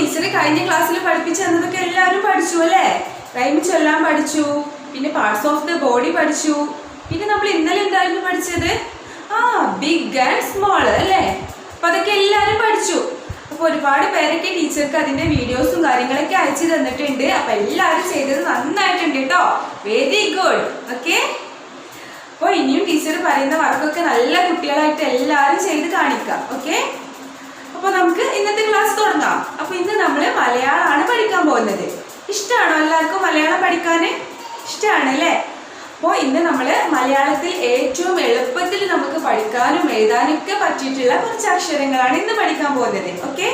Teacher കഴിഞ്ഞ ക്ലാസ്സിൽ പഠിപ്പിച്ചു തന്നതൊക്കെ എല്ലാവരും പഠിച്ചു അല്ലേ? റൈം ചൊല്ലാൻ പഠിച്ചു പിന്നെ പാർട്സ് ഓഫ് ദ ബോഡി പഠിച്ചു. പിന്നെ നമ്മൾ ഇന്നലെ എന്തായിരുന്നു പഠിച്ചത്? ആ ബിഗ് ആൻഡ് സ്മോൾ അല്ലേ? അപ്പൊ അതൊക്കെ എല്ലാവരും പഠിച്ചു. അപ്പൊ ഒരുപാട് പേരൊക്കെ ടീച്ചർക്ക് അതിന്റെ വീഡിയോസും കാര്യങ്ങളൊക്കെ അയച്ചു തന്നിട്ടുണ്ട്. അപ്പൊ എല്ലാവരും ചെയ്തത് നന്നായിട്ടുണ്ട് കേട്ടോ. വെരി ഗുഡ് ഓക്കെ അപ്പോൾ ഇനിയും ടീച്ചർ പറയുന്ന വർക്കൊക്കെ നല്ല കുട്ടികളായിട്ട് എല്ലാവരും ചെയ്ത് കാണിക്കാം. ഓക്കെ അപ്പോൾ നമുക്ക് ഇന്നത്തെ ക്ലാസ് തുടങ്ങാം. അപ്പൊ ഇന്ന് നമ്മൾ മലയാളമാണ് പഠിക്കാൻ പോകുന്നത്. ഇഷ്ടമാണോ എല്ലാവർക്കും മലയാളം പഠിക്കാൻ ഇഷ്ടമാണ് അല്ലേ അപ്പോൾ ഇന്ന് നമ്മൾ മലയാളത്തിൽ ഏറ്റവും എളുപ്പത്തിൽ നമുക്ക് പഠിക്കാനും എഴുതാനും ഒക്കെ പറ്റിയിട്ടുള്ള കുറച്ച് അക്ഷരങ്ങളാണ് ഇന്ന് പഠിക്കാൻ പോകുന്നത്. ഓക്കെ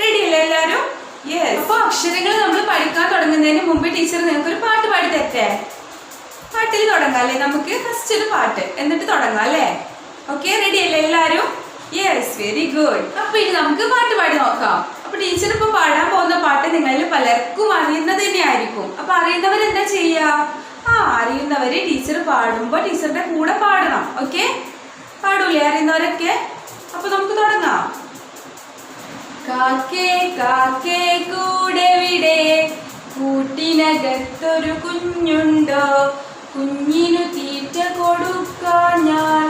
റെഡി അല്ലേ എല്ലാവരും? യെസ് അപ്പോൾ അക്ഷരങ്ങൾ നമ്മൾ പഠിക്കാൻ തുടങ്ങുന്നതിന് മുമ്പ് ടീച്ചർ നിങ്ങൾക്ക് ഒരു പാട്ട് പാടി തരട്ടെ? പാട്ടിൽ തുടങ്ങാം അല്ലേ? നമുക്ക് ഫസ്റ്റ് ഒരു പാട്ട്. എന്നിട്ട് തുടങ്ങാം അല്ലേ? ഓക്കെ റെഡി അല്ലേ എല്ലാവരും? യെസ് വെരി ഗുഡ് അപ്പൊ ഇനി നമുക്ക് പാട്ട് പാടി നോക്കാം. അപ്പൊ ടീച്ചർ ഇപ്പൊ പാടാൻ പോകുന്ന പാട്ട് നിങ്ങളിൽ പലർക്കും അറിയുന്നത് തന്നെയായിരിക്കും. അപ്പൊ അറിയുന്നവർ എന്താ ചെയ്യാ? ആ അറിയുന്നവര് ടീച്ചർ പാടുമ്പോ ടീച്ചറുടെ കൂടെ പാടണം. ഓക്കെ പാടൂലേ അറിയുന്നവരൊക്കെ? അപ്പൊ നമുക്ക് തുടങ്ങാം. കാക്കേ കാക്കേ കൂടെ വിടെ. കൂട്ടിനകത്തൊരു കുഞ്ഞുണ്ടോ? കുഞ്ഞിനു തീറ്റ കൊടുക്കാൻ ഞാൻ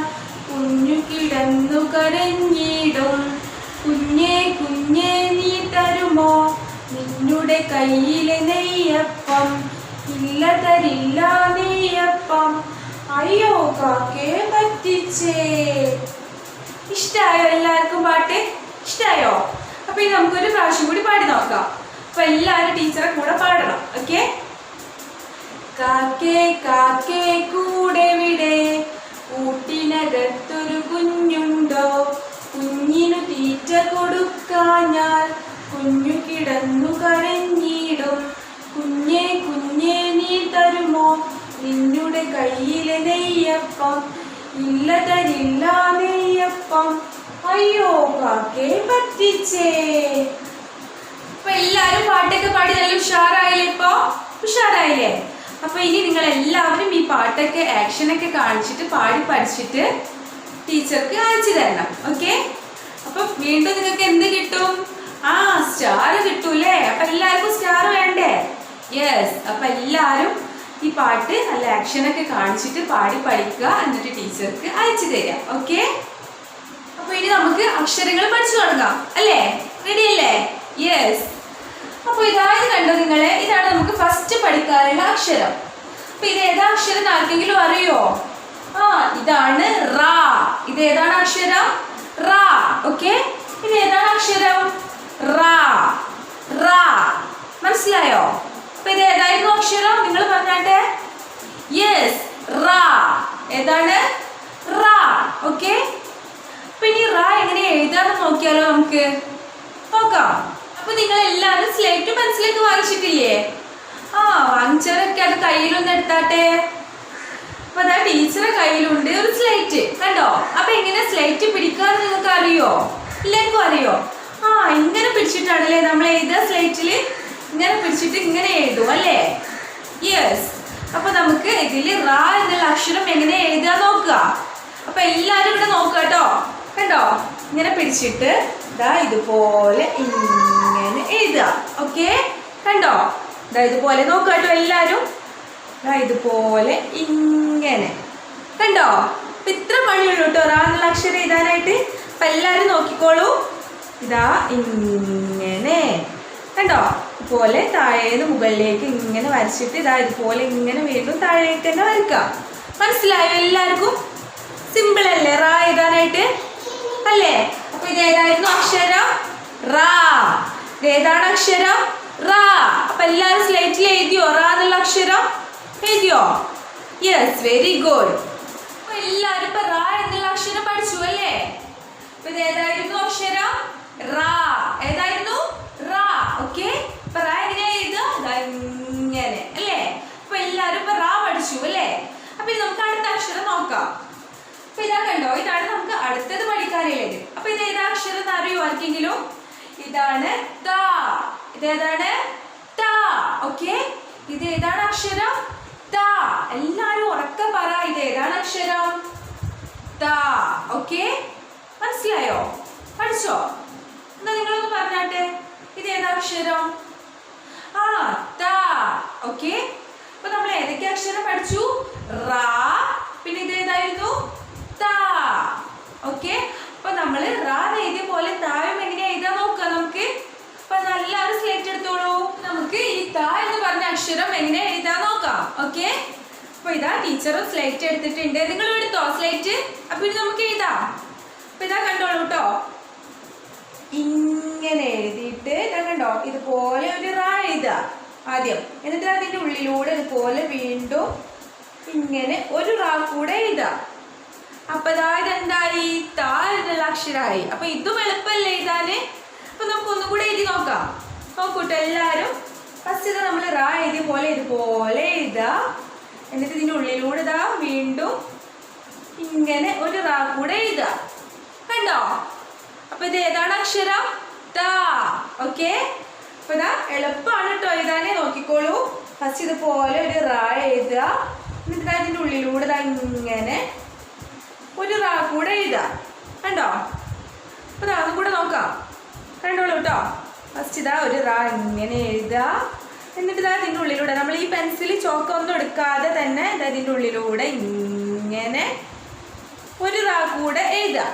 കുഞ്ഞു കിടന്നു കരഞ്ഞിടും കുഞ്ഞേ കുഞ്ഞേ നീ തരുമോ? നിന്നുടെ കയ്യിലെ നെയ്യപ്പം. ഇല്ല തരില്ല നെയ്യപ്പം. അയ്യോ കാക്കേ പറ്റിച്ചേ. ഇഷ്ടായോ എല്ലാവർക്കും പാട്ട്? ഇഷ്ടായോ? അപ്പൊ ഇനി നമുക്കൊരു പ്രാവശ്യം കൂടി പാടി നോക്കാം. അപ്പൊ എല്ലാവരും ടീച്ചറെ കൂടെ പാടണം ഓക്കെ? കാക്കേ കാക്കേ കൂടെ വിടെ. കൂട്ടിനകത്തൊരു കുഞ്ഞുണ്ടോ? കുഞ്ഞിനു തീറ്റ കൊടുക്കാഞ്ഞാൽ കുഞ്ഞു കിടന്നു കരഞ്ഞിടും. കുഞ്ഞേ കുഞ്ഞേ നീ തരുമോ? നിന്നുടെ കയ്യിലെ നെയ്യപ്പം. ഇല്ല തരില്ല നെയ്യപ്പം. അയ്യോ കാക്കേ പറ്റിച്ചേ. അപ്പൊ എല്ലാരും പാട്ടൊക്കെ പാടി നല്ല ഉഷാറായില്ലേ ഇപ്പൊ? ഉഷാറായില്ലേ? അപ്പൊ ഇനി നിങ്ങൾ എല്ലാവരും ഈ പാട്ടൊക്കെ ആക്ഷനൊക്കെ കാണിച്ചിട്ട് പാടി പഠിച്ചിട്ട് ടീച്ചർക്ക് അയച്ചു തരണം. ഓക്കെ അപ്പൊ വീണ്ടും നിങ്ങൾക്ക് എന്ത് കിട്ടും? ആ സ്റ്റാർ കിട്ടൂലേ? അപ്പൊ എല്ലാവർക്കും സ്റ്റാർ വേണ്ടേ? യെസ് അപ്പൊ എല്ലാവരും ഈ പാട്ട് നല്ല ആക്ഷനൊക്കെ കാണിച്ചിട്ട് പാടി പഠിക്കുക എന്നിട്ട് ടീച്ചർക്ക് അയച്ചു തരാം ഓക്കെ അപ്പോൾ ഇനി നമുക്ക് അക്ഷരങ്ങൾ പഠിച്ചു തുടങ്ങാം. അല്ലേ? റെഡി അല്ലേ? യെസ് അപ്പൊ ഇതായത് കണ്ടോ നിങ്ങളെ? ഇതാണ് നമുക്ക് ഫസ്റ്റ് പഠിക്കാനുള്ള അക്ഷരം. അപ്പൊ ഇത് ഏതാ അക്ഷരം ആർക്കെങ്കിലും അറിയോ? ആ ഇതാണ് റാ. ഇത് ഏതാണ് അക്ഷരം? റാ. ഓക്കെ? ഇത് ഏതാണ് അക്ഷരം? റാ. റാ. മനസ്സിലായോ? അപ്പൊ ഇത് ഏതായിരുന്നു അക്ഷരം? നിങ്ങൾ പറഞ്ഞാട്ടെ. യെസ് റാ. ഏതാണ്? റാ. ഓക്കെ? ഇനി റാ എങ്ങനെ എഴുതാന്ന് നോക്കിയാലോ നമുക്ക്? നിങ്ങൾ എല്ലാവരും സ്ലേറ്റ് പെൻസിലൊക്കെ വാങ്ങിച്ചിട്ടില്ലേ? ആ വാങ്ങിച്ചവരൊക്കെ അത് കയ്യിലൊന്ന് എടുത്താട്ടെ. അപ്പൊ അതാ ടീച്ചറെ കയ്യിലുണ്ട് ഒരു സ്ലേറ്റ് കണ്ടോ? അപ്പൊ എങ്ങനെ സ്ലേറ്റ് പിടിക്കാന്ന് നിങ്ങൾക്ക് അറിയോ? ഇല്ലെങ്കിലും അറിയോ? ആ ഇങ്ങനെ പിടിച്ചിട്ടാണല്ലേ നമ്മൾ എഴുതുക സ്ലേറ്റിൽ ഇങ്ങനെ പിടിച്ചിട്ട് ഇങ്ങനെ എഴുതും അല്ലേ? യെസ് അപ്പൊ നമുക്ക് ഇതിൽ റാ എന്നുള്ള അക്ഷരം എങ്ങനെ എഴുതുക നോക്കുക. അപ്പൊ എല്ലാരും ഇവിടെ നോക്കുക കേട്ടോ കണ്ടോ? ഇങ്ങനെ പിടിച്ചിട്ട് ഇതാ ഇതുപോലെ ഇങ്ങനെ എഴുതുക. ഓക്കെ കണ്ടോ? ഇതാ ഇതുപോലെ നോക്കുക കേട്ടോ എല്ലാരും. ഇതാ ഇതുപോലെ ഇങ്ങനെ. കണ്ടോ? അപ്പം ഇത്ര പണിയുള്ളൂ കേട്ടോ. റാ അക്ഷരം എഴുതാനായിട്ട്. അപ്പൊ എല്ലാരും നോക്കിക്കോളൂ. ഇതാ ഇങ്ങനെ. കണ്ടോ? ഇതുപോലെ താഴേന്ന് മുകളിലേക്ക് ഇങ്ങനെ വരച്ചിട്ട് ഇതാ ഇതുപോലെ ഇങ്ങനെ വീണ്ടും താഴേക്ക് തന്നെ വരയ്ക്കാം മനസ്സിലായോ എല്ലാവർക്കും? സിമ്പിൾ അല്ലേ? റാ എഴുതാനായിട്ട്. അല്ലേ? അപ്പൊ ഇത് ഏതായിരുന്നു? അക്ഷരം റാ. ഏതാണ് അക്ഷരം? റാ. അപ്പൊ എല്ലാവരും സ്ലൈറ്റിൽ എഴുതിയോ? റാ എന്നുള്ള അക്ഷരം എഴുതിയോ? യെസ് വെരി ഗുഡ് അപ്പൊ എല്ലാവരും ഇപ്പൊ റാ എന്നുള്ള അക്ഷരം പഠിച്ചു അല്ലേ? അപ്പൊ ഇത് ഏതായിരുന്നു അക്ഷരം? റാ. ഏതായിരുന്നു? റാ. ഓക്കെ ഇപ്പൊ റാ എങ്ങനെയാ എഴുതുക? ഇങ്ങനെ. അല്ലേ? അപ്പൊ എല്ലാവരും ഇപ്പൊ റാ പഠിച്ചു അല്ലേ? അപ്പൊ നമുക്ക് അടുത്ത അക്ഷരം നോക്കാം. കണ്ടോ ഇതാണ് നമുക്ക് അടുത്തത് പഠിക്കാനുള്ളത് അപ്പൊ ഇത് ഏതാ? അക്ഷരം എന്ന് അറിയോ ആർക്കെങ്കിലും? ഇതാണ് ത ഇതേതാണ് ത. ഇത് ഏതാണ് അക്ഷരം? ത എല്ലാരും ഉറക്കെ പറ. ഇത് ഏതാണ് അക്ഷരം? ത മനസ്സിലായോ? പഠിച്ചോ? എന്നാ നിങ്ങളൊന്ന് പറഞ്ഞാട്ടെ. ഇത് ഏതാ അക്ഷരം? ആ ത ഓക്കെ? അപ്പൊ നമ്മൾ ഏതൊക്കെ അക്ഷരം പഠിച്ചു? റാ. പിന്നെ ഇത് ഏതായിരുന്നു ത ഓക്കെ അപ്പൊ നമ്മൾ റാ എഴുതിയ പോലെ താഴെ എങ്ങനെയാ എഴുതാൻ നോക്കുക നമുക്ക് അപ്പൊ നല്ലൊരു സ്ലേറ്റ് എടുത്തോളൂ നമുക്ക് ഈ ത എന്ന് പറഞ്ഞ അക്ഷരം എങ്ങനെ എഴുതാൻ നോക്കാം ഓക്കെ അപ്പൊ ഇതാ ടീച്ചറും സ്ലേറ്റ് എടുത്തിട്ടുണ്ട്. നിങ്ങൾ എടുത്തോ സ്ലേറ്റ് അപ്പൊ ഇത് നമുക്ക് എഴുതാം. അപ്പൊ ഇതാ കണ്ടോളൂ കേട്ടോ ഇങ്ങനെ എഴുതിയിട്ട് കണ്ടോ? ഇതുപോലെ ഒരു റാ എഴുതുക ആദ്യം. എന്നിട്ട് അതിന്റെ ഉള്ളിലൂടെ ഇതുപോലെ വീണ്ടും ഇങ്ങനെ ഒരു റാ കൂടെ എഴുതാം അപ്പൊ ഇതാ ഇതെന്തായി? താ എന്നുള്ള അക്ഷരമായി അപ്പൊ ഇതും എളുപ്പമല്ലേ അപ്പൊ നമുക്ക് ഒന്നും കൂടെ എഴുതി നോക്കാം. നോക്കൂട്ടോ എല്ലാരും. ഫസ്റ്റ് ഇത് നമ്മൾ റാ എഴുതിയ പോലെ ഇതുപോലെ എഴുതുക എന്നിട്ട് ഇതിന്റെ ഉള്ളിലൂടെ ഇതാ വീണ്ടും ഇങ്ങനെ ഒരു റാ കൂടെ എഴുതുക കണ്ടോ? അപ്പൊ ഇത് ഏതാണ് അക്ഷരം? ത ഓക്കെ? അപ്പൊ ഇതാ എളുപ്പമാണ് കേട്ടോ എഴുതാനേ. നോക്കിക്കോളൂ. ഫസ്റ്റ് ഇതുപോലെ ഒരു റാ എഴുതുക. എന്നിട്ട് അതിന്റെ ഉള്ളിലൂടെ ഇതാ ഇങ്ങനെ ഒരു റാ കൂടെ എഴുതുക കണ്ടോ? അപ്പൊ അതും കൂടെ നോക്കാം. കണ്ടോളൂ കേട്ടോ ഫസ്റ്റ് ഇതാ ഒരു റാ ഇങ്ങനെ എഴുതുക. എന്നിട്ട് ഇതാ ഇതിന്റെ ഉള്ളിലൂടെ നമ്മൾ ഈ പെൻസിൽ ചോക്കൊന്നും എടുക്കാതെ തന്നെ ഇതാ ഇതിന്റെ ഉള്ളിലൂടെ ഇങ്ങനെ ഒരു റാ കൂടെ എഴുതുക.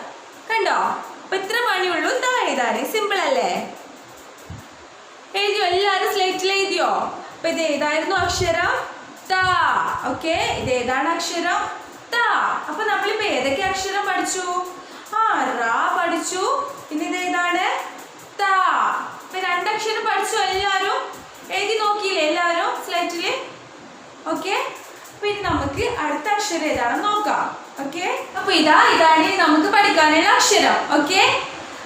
കണ്ടോ? അപ്പൊ ഇത്ര പണിയുള്ളൂ. ഇതാ എഴുതാന്. സിമ്പിൾ അല്ലേ? എഴുതിയോ? എല്ലാവരും സ്ലേറ്റിൽ എഴുതിയോ? അപ്പൊ ഇത് ഏതായിരുന്നു അക്ഷരം? ത. ഓക്കെ? ഇത് ഏതാണ് അക്ഷരം? ത. അപ്പൊ നമ്മളിപ്പോ ഏതൊക്കെ അക്ഷരം പഠിച്ചു? ആ റാ പഠിച്ചു പിന്നെ ഇത് ഏതാണ് ത ഇപ്പൊ പഠിച്ചോ എല്ലാവരും എഴുതി നോക്കിയില്ലേ? എല്ലാരും സ്ലേറ്റിൽ ഓക്കെ പിന്നെ നമുക്ക് അടുത്ത അക്ഷരം ഏതാണെന്ന് നോക്കാം. ഓക്കെ അപ്പൊ ഇതാ ഇതാണ് നമുക്ക് പഠിക്കാനുള്ള അക്ഷരം. ഓക്കെ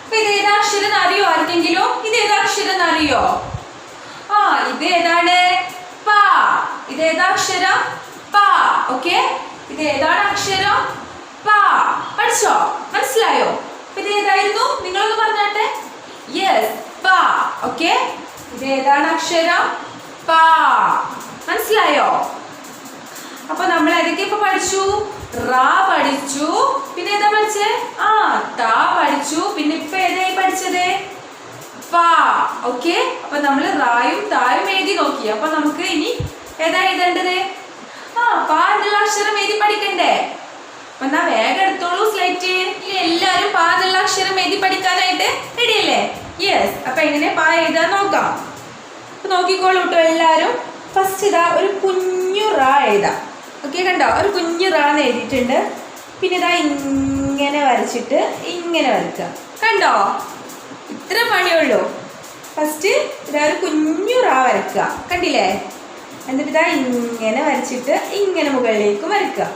അപ്പൊ ഇത് ഏതാ അക്ഷരം എന്ന് അറിയോ ആർക്കെങ്കിലും? ഇത് ഏതാ അക്ഷരം എന്ന് അറിയോ ആ ഇത് ഏതാണ്? പ. ഇത് ഏതാ അക്ഷരം? പ. ഓക്കെ ഇത് ഏതാണ് അക്ഷരം? പ. പഠിച്ചോ? മനസ്സിലായോ? ഇത് ഏതായിരുന്നു? നിങ്ങളൊന്ന് പറഞ്ഞാട്ടെ യെസ് പ ഓക്കെ? ഇത് ഏതാണ് അക്ഷരം? പ. മനസ്സിലായോ? അപ്പൊ നമ്മൾ ഏതൊക്കെ ഇപ്പൊ പഠിച്ചു? റാ പഠിച്ചു. പിന്നെ ഏതാ പഠിച്ചേ? ആ താ പഠിച്ചു. പിന്നെ ഇപ്പൊ ഏതായി പഠിച്ചത്? പാ. ഓക്കെ? അപ്പൊ നമ്മൾ റായും തായും എഴുതി നോക്കി. അപ്പൊ നമുക്ക് ഇനി ഏതാ എഴുതേണ്ടത്? ആ പാ എന്നുള്ള അക്ഷരം എഴുതി പഠിക്കണ്ടേ? എന്നാ വേഗം എടുത്തോളൂ സ്ലേറ്റ് എല്ലാരും പാ എന്നുള്ള അക്ഷരം എഴുതി പഠിക്കാനായിട്ട് റെഡി അല്ലേ? യെസ് അപ്പൊ എങ്ങനെ പാ എഴുതാൻ നോക്കാം. നോക്കിക്കോളൂ കേട്ടോ എല്ലാരും. ഫസ്റ്റ് ഇതാ ഒരു കുഞ്ഞു റാ എഴുതാം. ഓക്കെ കണ്ടോ? ഒരു കുഞ്ഞു റാന്ന് എഴുതിയിട്ടുണ്ട്. പിന്നെ ഇതാ ഇങ്ങനെ വരച്ചിട്ട് ഇങ്ങനെ വരയ്ക്കാം കണ്ടോ? ഇത്ര പണിയുള്ളൂ ഫസ്റ്റ് ഇതാ ഒരു കുഞ്ഞു റാ വരയ്ക്കുക. കണ്ടില്ലേ? എന്നിട്ട് ഇതാ ഇങ്ങനെ വരച്ചിട്ട് ഇങ്ങനെ മുകളിലേക്ക് വരയ്ക്കുക.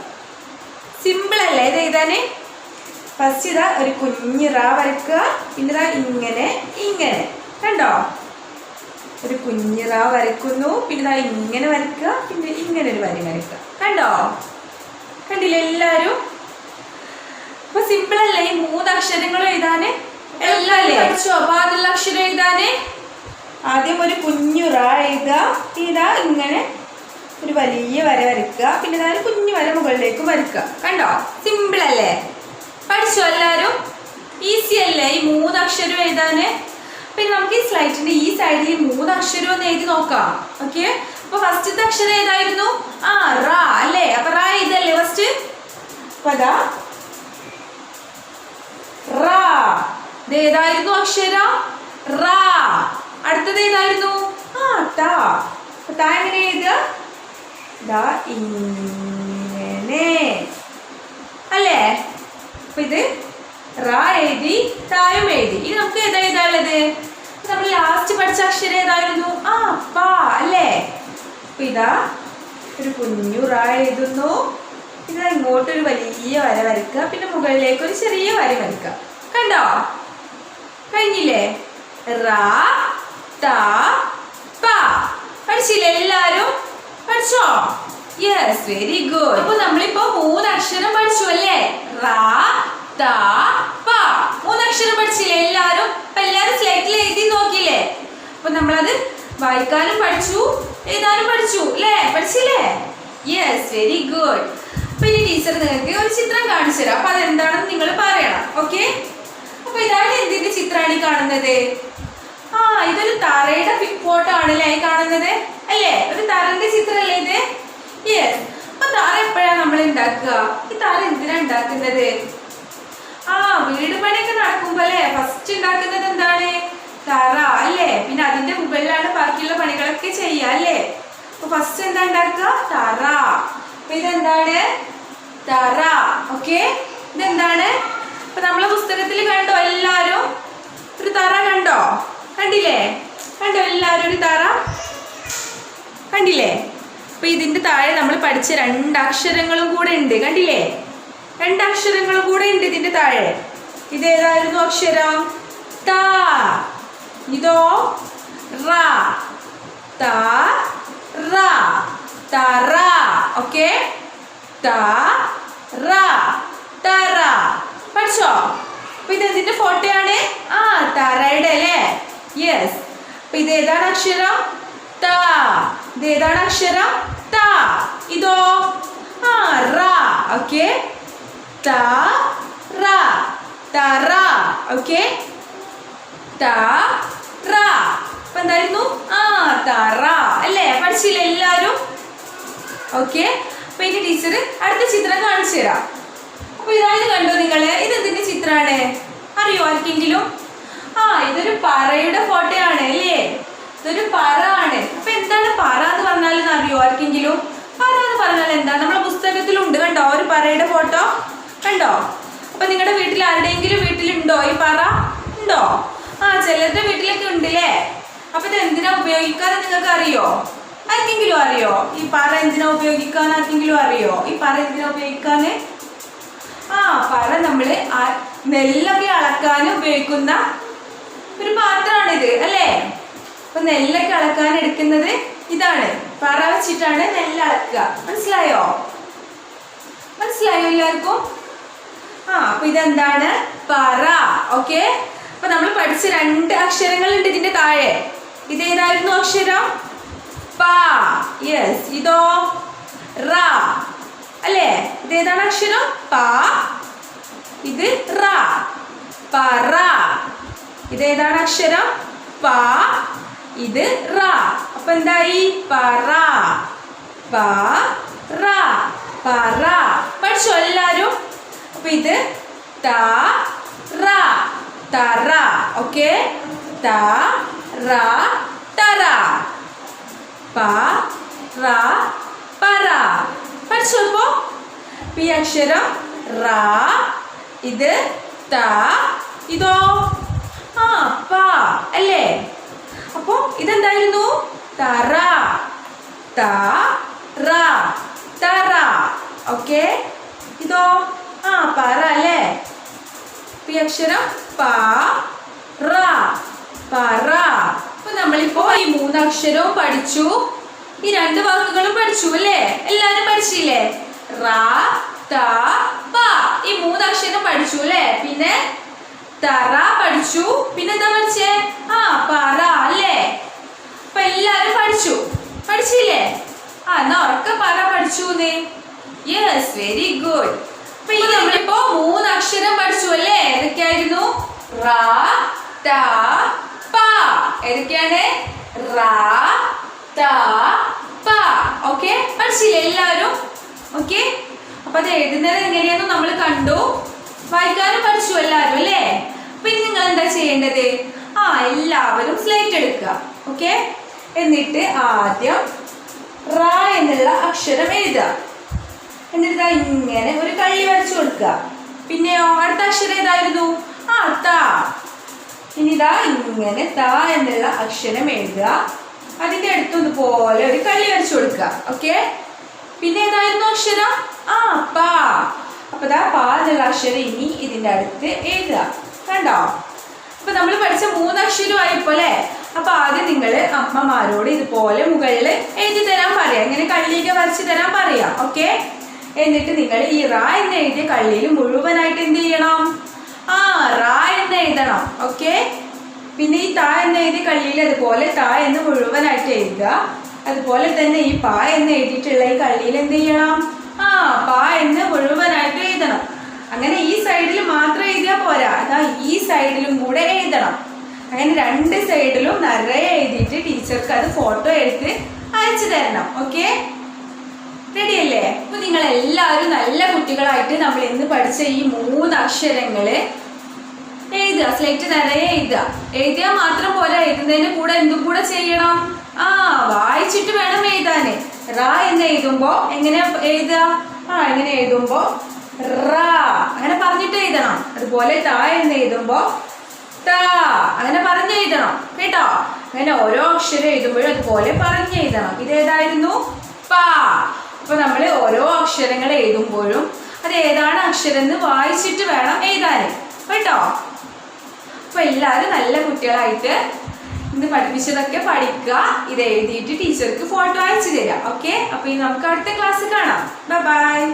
സിമ്പിൾ അല്ലേ ഇത് എഴുതാന്? ഫസ്റ്റ് ഇതാ ഒരു കുഞ്ഞു റാ വരയ്ക്കുക പിന്നെ ഇതാ ഇങ്ങനെ ഇങ്ങനെ. കണ്ടോ? ഒരു കുഞ്ഞു റാ വരയ്ക്കുന്നു പിന്നെ ഇതാ ഇങ്ങനെ വരയ്ക്കുക പിന്നെ ഇങ്ങനെ ഒരു വരി വരയ്ക്കുക കണ്ടോ? കണ്ടില്ലേ എല്ലാരും? അപ്പൊ സിമ്പിൾ അല്ലേ? ഈ മൂന്ന് അക്ഷരങ്ങളും എഴുതാന്? എല്ലാം പഠിച്ചോ. അപ്പൊ അതിലുള്ള അക്ഷരം എഴുതാന്? ആദ്യം ഒരു കുഞ്ഞു റാ എഴുതുക. ഇതാ ഇങ്ങനെ ഒരു വലിയ വര വരയ്ക്കുക പിന്നെ ഇതാ ഒരു കുഞ്ഞു വര മുകളിലേക്ക് വരയ്ക്കുക കണ്ടോ? സിമ്പിൾ അല്ലേ? പഠിച്ചോ എല്ലാരും. ഈസി അല്ലേ? ഈ മൂന്ന് അക്ഷരം എഴുതാന്? പിന്നെ നമുക്ക് ഈ സ്ലൈറ്റിന്റെ ഈ സൈഡിൽ ഈ മൂന്ന് അക്ഷരം ഒന്ന് എഴുതി നോക്കാം. ഓക്കെ അപ്പൊ ഫസ്റ്റത്തെ അക്ഷരം ഏതായിരുന്നു? ആ റാ അല്ലേ? അപ്പൊ റാ എഴുതല്ലേ ഫസ്റ്റ് പതാ റാ. ഏതായിരുന്നു അക്ഷരം? റാ. അടുത്തത് ഏതായിരുന്നു? ആ താ. താ എങ്ങനെ എഴുതുക? അല്ലേ? അപ്പൊ ഇത് റ എഴുതി തായും എഴുതി. ഇനി നമുക്ക് ഏതാ എഴുതാനുള്ളത് നമ്മൾ ലാസ്റ്റ് പഠിച്ച അക്ഷരം ഏതായിരുന്നു? ആ പാ അല്ലേ? അപ്പൊ ഇതാ ഒരു കുഞ്ഞു റ എഴുതുന്നു. പിന്നെ ഇങ്ങോട്ടൊരു വലിയ വര വരയ്ക്കുക. പിന്നെ മുകളിലേക്ക് ഒരു ചെറിയ വര വരയ്ക്കുക. കണ്ടോ? കഴിഞ്ഞില്ലേ? റാ താ പാ. പഠിച്ചില്ലേ എല്ലാരും പഠിച്ചോ? യെസ് വെരി ഗുഡ് അപ്പൊ നമ്മളിപ്പോ മൂന്ന് അക്ഷരം പഠിച്ചു അല്ലേ? റാ താ പ. മൂന്ന് അക്ഷരം പഠിച്ചില്ലേ എല്ലാരും അപ്പൊ എല്ലാരും സ്ലേറ്റിൽ എഴുതി നോക്കിയില്ലേ? അപ്പൊ നമ്മളത് വായിക്കാനും പഠിച്ചു എഴുതാനും പഠിച്ചു അല്ലേ? പഠിച്ചില്ലേ? യെസ് വെരി ഗുഡ് അപ്പൊ ഇനി ടീച്ചർ നിങ്ങൾക്ക് ഒരു ചിത്രം കാണിച്ചു തരാം. അപ്പൊ അതെന്താണെന്ന് നിങ്ങൾ പറയണം ഓക്കെ അപ്പൊ ഇതാണ് എന്തിന്റെ ചിത്രമാണ് കാണുന്നത്? ആ ഇതൊരു തറയുടെ ഫോട്ടോ ആണല്ലേ ഈ കാണുന്നത്? അല്ലേ? ഒരു തറന്റെ ചിത്രമല്ലേ ഇത്? യെസ് അപ്പൊ തറ എപ്പോഴാ നമ്മൾ ഉണ്ടാക്കുക ഈ താര എന്തിനാ ഉണ്ടാക്കുന്നത് ആ വീട് പണിയൊക്കെ നടക്കുമ്പോ ഫസ്റ്റ് ഉണ്ടാക്കുന്നത് എന്താണ്? തറ അല്ലേ? പിന്നെ അതിന്റെ മുകളിലാണ് ബാക്കിയുള്ള പണികളൊക്കെ ചെയ്യുക അല്ലേ? അപ്പൊ ഫസ്റ്റ് എന്താ ഉണ്ടാക്കുക തറ. അപ്പൊ ഇതെന്താണ്? തറ. ഓക്കെ ഇതെന്താണ്? അപ്പൊ നമ്മളെ പുസ്തകത്തിൽ കണ്ടോ? എല്ലാരും ഒരു തറ കണ്ടോ? കണ്ടില്ലേ? കണ്ടോ എല്ലാരും ഒരു തറ? കണ്ടില്ലേ? അപ്പൊ ഇതിന്റെ താഴെ നമ്മൾ പഠിച്ച രണ്ടക്ഷരങ്ങളും കൂടെ ഉണ്ട് കണ്ടില്ലേ? രണ്ടക്ഷരങ്ങളും കൂടെ ഉണ്ട് ഇതിന്റെ താഴെ. ഇത് ഇതേതായിരുന്നു അക്ഷരം? ത. ഇതോ? റ. ത. റ. തറ ഓക്കെ? ത. റ. തറ പഠിച്ചോ? അപ്പൊ ഇത് എന്തിന്റെ ഫോട്ടോയാണ്? ആ തറയുടെ അല്ലേ? യെസ് അപ്പൊ ഇത് ഏതാണ് അക്ഷരം? ത. ഇത് ഏതാണ് അക്ഷരം? ത ഇതോ? ആ റ. ഓക്കെ. ത റ. തറ ഓക്കെ. ത റ. അപ്പൊ എന്തായിരുന്നു? ആ തറ അല്ലേ? പഠിച്ചില്ല എല്ലാരും? ഓക്കെ. അപ്പൊ ഇനി ടീച്ചർ അടുത്ത ചിത്രം കാണിച്ചു തരാം. അപ്പൊ ഇതായത് കണ്ടോ നിങ്ങൾ? ഇത് എന്തിന്റെ ചിത്രാണ്? അറിയോ ആർക്കെങ്കിലും? ആ ഇതൊരു പറയുടെ ഫോട്ടോ ആണ് അല്ലേ? ഇതൊരു പറ ആണ്. അപ്പൊ എന്താണ് പറ എന്ന് പറഞ്ഞാൽ അറിയോ ആർക്കെങ്കിലും? പറ എന്ന് പറഞ്ഞാൽ എന്താ? നമ്മളെ പുസ്തകത്തിലുണ്ട് കണ്ടോ? ഒരു പറയുടെ ഫോട്ടോ. കണ്ടോ? അപ്പൊ നിങ്ങളുടെ വീട്ടിൽ ആരുടെയെങ്കിലും വീട്ടിലുണ്ടോ? ഈ പറ ഉണ്ടോ? ആ ചിലരുടെ വീട്ടിലൊക്കെ ഉണ്ടല്ലേ? അപ്പൊ ഇത് എന്തിനാ ഉപയോഗിക്കാന്ന് നിങ്ങൾക്ക് അറിയോ? ആർക്കെങ്കിലും അറിയോ? ഈ പറ എന്തിനാ ഉപയോഗിക്കാൻ ആർക്കെങ്കിലും അറിയോ? ഈ പറ എന്തിനാ ഉപയോഗിക്കാന് ആ പറ നമ്മൾ നെല്ലൊക്കെ അളക്കാൻ ഉപയോഗിക്കുന്ന ഒരു പാത്രമാണിത് അല്ലേ? അപ്പൊ നെല്ലൊക്കെ അളക്കാൻ എടുക്കുന്നത് ഇതാണ്. പറ വെച്ചിട്ടാണ് നെല്ല് അളക്കുക മനസ്സിലായോ? മനസ്സിലായോ എല്ലാവർക്കും? ആ അപ്പൊ ഇതെന്താണ്? പറ. ഓക്കെ? അപ്പൊ നമ്മൾ പഠിച്ച രണ്ട് അക്ഷരങ്ങളുണ്ട് ഇതിന്റെ താഴെ. ഇതേതായിരുന്നു അക്ഷരം? പ. യെസ് ഇതോ? റ. അല്ലേ? ഇതേതാണ് അക്ഷരം? പ. ഇത് റ. പറ. ഇതേതാണ് അക്ഷരം? പ. ഇത് റ. അപ്പൊ എന്തായി? പറ. പറ. പഠിച്ചോ എല്ലാരും? അപ്പൊ ഇത് ത റ. തറ. ഓക്കെ? ത റ. തറ. പ റ. പറ. പഠിച്ചോ ഇപ്പൊ? ഈ അക്ഷരം റ ഇത് ത ഇതോ? ആ പ. അല്ലേ? അപ്പോ ഇതെന്തായിരുന്നു? തറ. ത തറ. ഓക്കെ? ഇതോ? ആ പറ അല്ലേ? പി അക്ഷരം പറ. അപ്പൊ നമ്മളിപ്പോ ഈ മൂന്നക്ഷരവും പഠിച്ചു. ഈ രണ്ട് വാക്കുകളും പഠിച്ചു അല്ലേ? എല്ലാരും പഠിച്ചില്ലേ? റ ത പ ഈ മൂന്ന് അക്ഷരം പഠിച്ചു അല്ലേ പിന്നെ തറ പഠിച്ചു. പിന്നെ എന്താ പഠിച്ചേ? ആ പറ അല്ലേ? അപ്പൊ എല്ലാരും പഠിച്ചു. പഠിച്ചില്ലേ? ആ എന്നാ ഉറക്കെ പറ പഠിച്ചു യെസ് വെരി ഗുഡ് അപ്പൊ ഈ നമ്മളിപ്പോ മൂന്ന് അക്ഷരം പഠിച്ചു അല്ലേ? ഏതൊക്കെയായിരുന്നു? റ ട പ. ഏതൊക്കെയാണ്? റ ട പ. ഓക്കെ പഠിച്ചില്ലേ എല്ലാവരും? ഓക്കെ അപ്പൊ അത് എഴുതുന്നത് എങ്ങനെയാണെന്ന് നമ്മൾ കണ്ടു. വായിക്കാനും പഠിച്ചു എല്ലാരും അല്ലേ അപ്പൊ ഇനി നിങ്ങൾ എന്താ ചെയ്യേണ്ടത്? ആ എല്ലാവരും സ്ലേറ്റ് എടുക്കുക. ഓക്കെ എന്നിട്ട് ആദ്യം റ എന്നുള്ള അക്ഷരം എഴുതുക. എന്നിട്ട് ഇങ്ങനെ ഒരു കള്ളി വരച്ചു കൊടുക്കുക. പിന്നെയോ അടുത്ത അക്ഷരം ഏതായിരുന്നു? ആ ത. ഇനി ഇതാ ഇങ്ങനെ ത എന്നുള്ള അക്ഷരം എഴുതുക. അതിന്റെ അടുത്തൊന്ന് പോലെ ഒരു കള്ളി വരച്ചു കൊടുക്കുക. ഓക്കെ പിന്നെ ഏതായിരുന്നു അക്ഷരം? ആ പാ. അപ്പൊ ദാ പാ എന്നുള്ള അക്ഷരം ഇനി ഇതിന്റെ അടുത്ത് എഴുതുക. കണ്ടോ? അപ്പൊ നമ്മൾ പഠിച്ച മൂന്നക്ഷരമായി അക്ഷരമായിപ്പോ അല്ലേ അപ്പൊ ആദ്യം നിങ്ങൾ അമ്മമാരോട് ഇതുപോലെ മുകളിൽ എഴുതി തരാൻ പറയാം. ഇങ്ങനെ കള്ളിയൊക്കെ വരച്ച് തരാൻ പറയാം. ഓക്കെ? എന്നിട്ട് നിങ്ങൾ ഈ റാ എന്ന് എഴുതിയ കള്ളിയിൽ മുഴുവനായിട്ട് എന്ത് ചെയ്യണം? ആ റാ എന്ന് എഴുതണം. ഓക്കെ? പിന്നെ ഈ താ എന്ന് എഴുതിയ കള്ളിയിൽ അതുപോലെ താ എന്ന് മുഴുവനായിട്ട് എഴുതുക. അതുപോലെ തന്നെ ഈ പാ എന്ന് എഴുതിയിട്ടുള്ള ഈ കള്ളിയിൽ എന്ത് ചെയ്യണം? ആ പാ എന്ന് മുഴുവനായിട്ട് എഴുതണം. അങ്ങനെ ഈ സൈഡിൽ മാത്രം എഴുതിയാൽ പോരാ. അതാ ഈ സൈഡിലും കൂടെ എഴുതണം. അങ്ങനെ രണ്ട് സൈഡിലും നിറയെ എഴുതിയിട്ട് ടീച്ചർക്ക് അത് ഫോട്ടോ എടുത്ത് അയച്ചു തരണം. ഓക്കെ റെഡി അല്ലേ? അപ്പൊ നിങ്ങൾ എല്ലാവരും നല്ല കുട്ടികളായിട്ട് നമ്മൾ ഇന്ന് പഠിച്ച ഈ മൂന്ന് അക്ഷരങ്ങൾ എഴുതുക. സ്ലേറ്റ് നിറയെ എഴുതുക. എഴുതിയാൽ മാത്രം പോരാ. എഴുതുന്നതിന് കൂടെ എന്തും കൂടെ ചെയ്യണം. ആ വായിച്ചിട്ട് വേണം എഴുതാന് റ എന്ന് എഴുതുമ്പോ എങ്ങനെ എഴുതുക? ആ എങ്ങനെ എഴുതുമ്പോ റ. അങ്ങനെ പറഞ്ഞിട്ട് എഴുതണം. അതുപോലെ ത എന്ന് എഴുതുമ്പോ ത. അങ്ങനെ പറഞ്ഞ് എഴുതണം. കേട്ടോ? അങ്ങനെ ഓരോ അക്ഷരം എഴുതുമ്പോഴും അതുപോലെ പറഞ്ഞ് എഴുതണം. ഇതേതായിരുന്നു പ. അപ്പൊ നമ്മൾ ഓരോ അക്ഷരങ്ങൾ എഴുതുമ്പോഴും അത് ഏതാണ് അക്ഷരം എന്ന് വായിച്ചിട്ട് വേണം എഴുതാൻ കേട്ടോ? അപ്പൊ എല്ലാവരും നല്ല കുട്ടികളായിട്ട് ഇന്ന് പഠിപ്പിച്ചതൊക്കെ പഠിക്കുക. ഇത് എഴുതിയിട്ട് ടീച്ചർക്ക് ഫോട്ടോ അയച്ചു തരാം. ഓക്കെ? അപ്പൊ ഇനി നമുക്ക് അടുത്ത ക്ലാസ് കാണാം. ബൈ